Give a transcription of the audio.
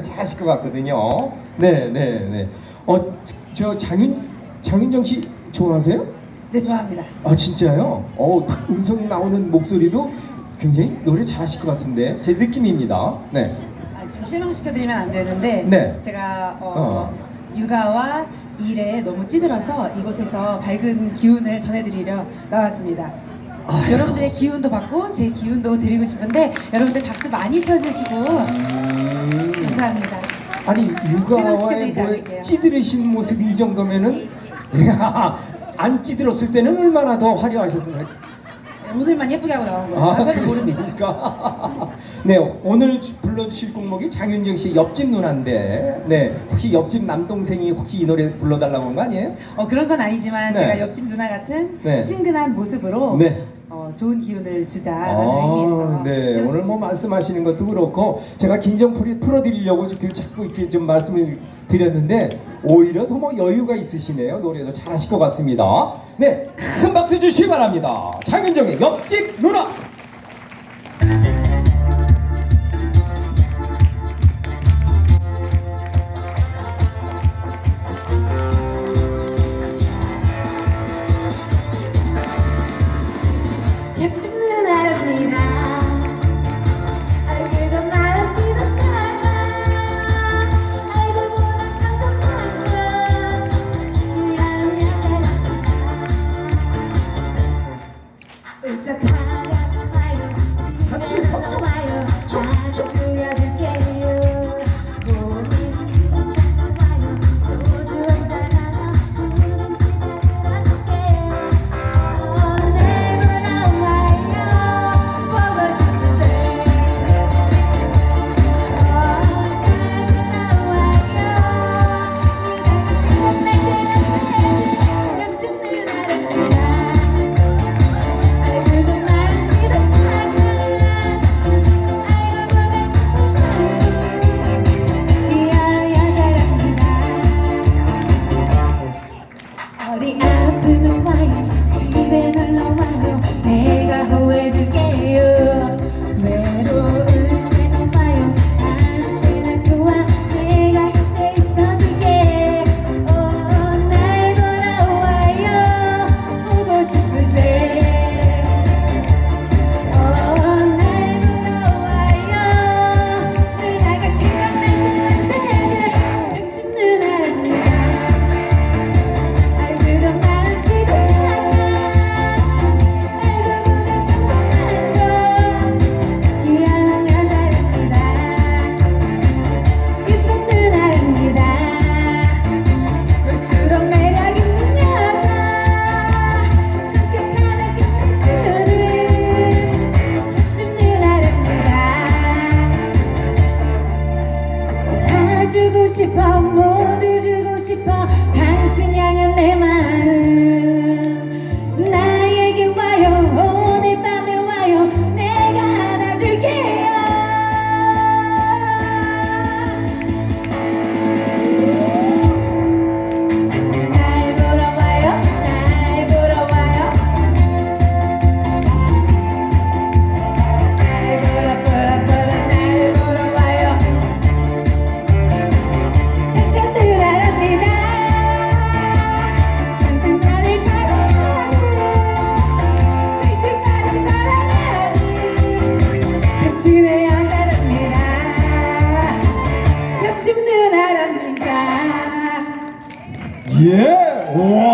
잘하실 것 같거든요. 네, 네, 네. 어, 저 장윤 장윤정 씨 좋아하세요? 네 좋아합니다. 아 진짜요? 어, 탁 음성이 나오는 목소리도 굉장히 노래 잘하실 것 같은데 제 느낌입니다. 네. 아, 좀 실망시켜드리면 안 되는데 네. 제가 어, 어. 육아와 일에 너무 찌들어서 이곳에서 밝은 기운을 전해드리려 나왔습니다. 아이고. 여러분들의 기운도 받고 제 기운도 드리고 싶은데 여러분들 박수 많이 쳐주시고 음, 감사합니다. 아니 육아와의 뭐 않을게요. 찌들으신 모습이 이 정도면은 안 찌들었을 때는 얼마나 더 화려하셨을까요? 오늘만 예쁘게 하고 나온 거예요. 아. 그렇습니까? 네, 오늘 주- 불러주실 곡목이 장윤정 씨 옆집 누나인데, 네, 혹시 옆집 남동생이 혹시 이 노래 불러달라고 한 거 아니에요? 어, 그런 건 아니지만 네. 제가 옆집 누나 같은 네. 친근한 모습으로 네. 어, 좋은 기운을 주자라는 의미에서 아, 네, 오늘 뭐 말씀하시는 것도 그렇고 제가 긴정풀이 풀어드리려고 이렇게 자꾸 이렇게 좀 말씀을 드렸는데 오히려 더 뭐 여유가 있으시네요. 노래도 잘하실 것 같습니다. 네, 큰 박수 주시기 바랍니다. 장윤정의 옆집 누나. 예, 와.